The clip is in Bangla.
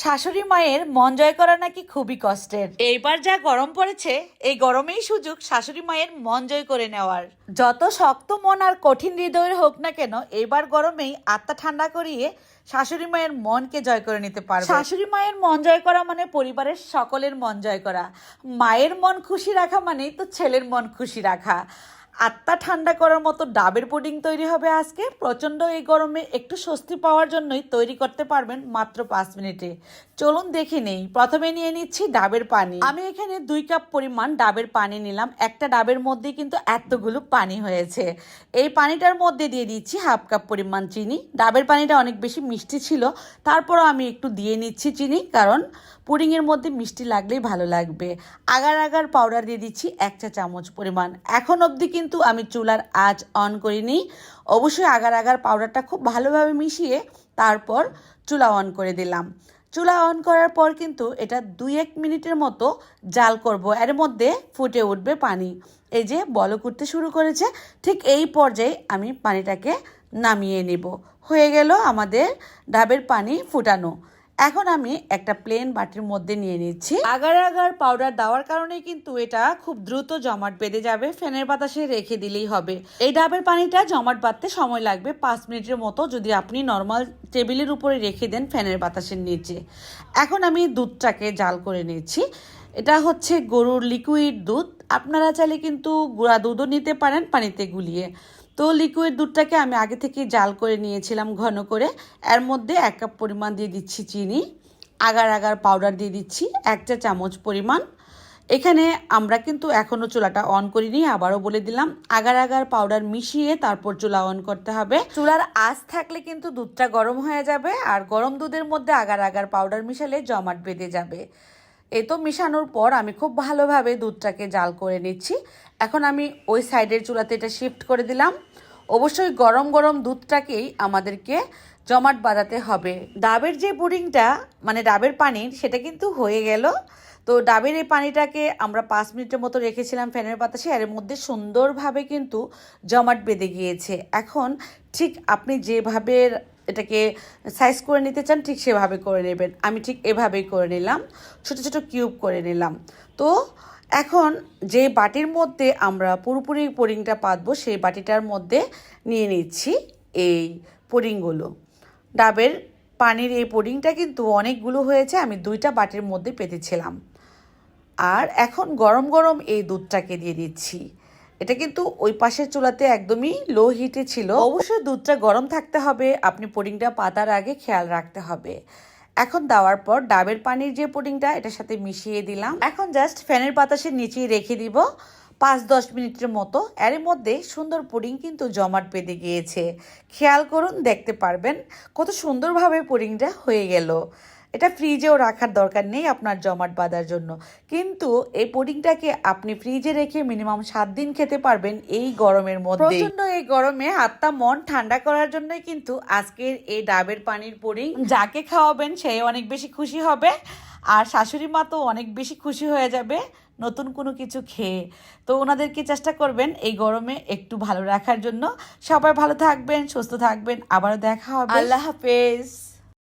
শাশুড়ি মায়ের মন জয় করা নাকি খুবই কষ্টের। এইবার যা গরম পড়েছে এই গরমেই সুযোগ শাশুড়ি মায়ের মন জয় করে নেওয়ার। যত শক্ত মন আর কঠিন হৃদয়ের হোক না কেন এইবার গরমেই আত্মা ঠান্ডা করিয়ে শাশুড়ি মায়ের মনকে জয় করে নিতে পারবে। শাশুড়ি মায়ের মন জয় করা মানে পরিবারের সকলের মন জয় করা। মায়ের মন খুশি রাখা মানেই তো ছেলের মন খুশি রাখা। আত্মা ঠান্ডা করার মতো ডাবের পুডিং তৈরি হবে আজকে। প্রচণ্ড এই গরমে একটু স্বস্তি পাওয়ার জন্যই তৈরি করতে পারবেন মাত্র পাঁচ মিনিটে। চলুন দেখে নেই। প্রথমে নিয়ে নিচ্ছি ডাবের পানি। আমি এখানে দুই কাপ পরিমাণ ডাবের পানি নিলাম। একটা ডাবের মধ্যে কিন্তু এতগুলো পানি হয়েছে। এই পানিটার মধ্যে দিয়ে দিচ্ছি হাফ কাপ পরিমাণ চিনি। ডাবের পানিটা অনেক বেশি মিষ্টি ছিল। তারপরও আমি একটু দিয়ে নিচ্ছি চিনি, কারণ পুডিংয়ের মধ্যে মিষ্টি লাগলেই ভালো লাগবে। আগার আগার পাউডার দিয়ে দিচ্ছি এক চা চামচ পরিমাণ। এখন অবধি কিন্তু আমি চুলার আঁচ অন করিনি। অবশ্যই আগার আগার পাউডারটা খুব ভালোভাবে মিশিয়ে তারপর চুলা অন করে দিলাম। চুলা অন করার পর কিন্তু এটা দুই এক মিনিটের মতো জাল করব। এর মধ্যে ফুটে উঠবে পানি। এই যে বলক উঠতে শুরু করেছে, ঠিক এই পর্যায়ে আমি পানিটাকে নামিয়ে নেব। হয়ে গেল আমাদের ডাবের পানি ফুটানো। এখন আমি একটা প্লেন বাটির মধ্যে নিয়ে নিচ্ছি। আগার আগার পাউডার দেওয়ার কারণে কিন্তু এটা খুব দ্রুত জমাট বেঁধে যাবে ফ্যানের বাতাসে রেখে দিলেই হবে। এই ডাবের পানিটা জমাট বাঁধতে সময় লাগবে, পাঁচ মিনিটের মতো যদি আপনি নর্মাল টেবিলের উপরে রেখে দেন ফ্যানের বাতাসের নিচে। এখন আমি দুধটাকে জাল করে নিচ্ছি। এটা হচ্ছে গরুর লিকুইড দুধ। আপনারা চাইলে কিন্তু গুঁড়া দুধও নিতে পারেন পানিতে গুলিয়ে। তো লিকুইড দুধটাকে আমি আগে থেকে জাল করে নিয়েছিলাম ঘন করে। এর মধ্যে এক কাপ পরিমাণ দিয়ে দিচ্ছি চিনি, আগার আগার পাউডার দিয়ে দিচ্ছি এক চা চামচ পরিমাণ। এখানে আমরা কিন্তু এখনও চুলাটা অন করিনি, আবারও বলে দিলাম, আগার আগার পাউডার মিশিয়ে তারপর চুলা অন করতে হবে। চুলার আঁচ থাকলে কিন্তু দুধটা গরম হয়ে যাবে, আর গরম দুধের মধ্যে আগার আগার পাউডার মিশালে জমাট বেঁধে যাবে। এ তো মিশানোর পর আমি খুব ভালোভাবে দুধটাকে জাল করে নিচ্ছি। এখন আমি ওই সাইডের চুলাতে এটা শিফট করে দিলাম। অবশ্যই গরম গরম দুধটাকেই আমাদেরকে জমাট বাঁধাতে হবে। ডাবের যে পুডিংটা মানে ডাবের পানির, সেটা কিন্তু হয়ে গেল। তো ডাবের এই পানিটাকে আমরা পাঁচ মিনিটের মতো রেখেছিলাম ফ্যানের বাতাসে এর মধ্যে সুন্দরভাবে কিন্তু জমাট বেঁধে গিয়েছে। এখন ঠিক আপনি যেভাবে এটাকে সাইজ করে নিতে চান, ঠিক সেভাবে করে নেবেন। আমি ঠিক এভাবেই করে নিলাম, ছোট ছোট কিউব করে নিলাম। তো এখন যে বাটির মধ্যে আমরা পুরোপুরি পুডিংটা পাতবো, সেই বাটিটার মধ্যে নিয়ে নিচ্ছি এই পুডিংগুলো ডাবের পানির এই পুডিংটা কিন্তু অনেকগুলো হয়েছে, আমি দুইটা বাটির মধ্যে পেতেছিলাম। আর এখন গরম গরম এই দুধটাকে দিয়ে দিচ্ছি। এটা কিন্তু ওই পাশের চুলাতে একদমই লো হিটে ছিল। অবশ্যই দুধটা গরম থাকতে হবে, আপনি পুডিংটা পাতার আগে খেয়াল রাখতে হবে। এখন দেওয়ার পর ডাবের পানির যে পুডিংটা, এটার সাথে মিশিয়ে দিলাম। এখন জাস্ট ফ্যানের বাতাসের নিচেই রেখে দিব পাঁচ দশ মিনিটের মতো। এর মধ্যে সুন্দর পুডিং কিন্তু জমাট বেঁধে গিয়েছে। খেয়াল করুন, দেখতে পারবেন কত সুন্দরভাবে পুডিংটা হয়ে গেল। এটা ফ্রিজেও রাখার দরকার নেই আপনার জমাট বাঁধার জন্য। কিন্তু এই পুডিংটাকে আপনি ফ্রিজে রেখে মিনিমাম সাত দিন খেতে পারবেন এই গরমের মধ্যে প্রচণ্ড এই গরমে আত্মা মন ঠান্ডা করার জন্যই কিন্তু আজকের এই ডাবের পানির পুডিং যাকে খাওয়াবেন সে অনেক বেশি খুশি হবে আর শাশুড়ি মা তো অনেক বেশি খুশি হয়ে যাবে নতুন কোনো কিছু খেয়ে। তো ওনাদেরকে চেষ্টা করবেন এই গরমে একটু ভালো রাখার জন্য? সবাই ভালো থাকবেন সুস্থ থাকবেন। আবারও দেখা হবে। আল্লাহ হাফেজ।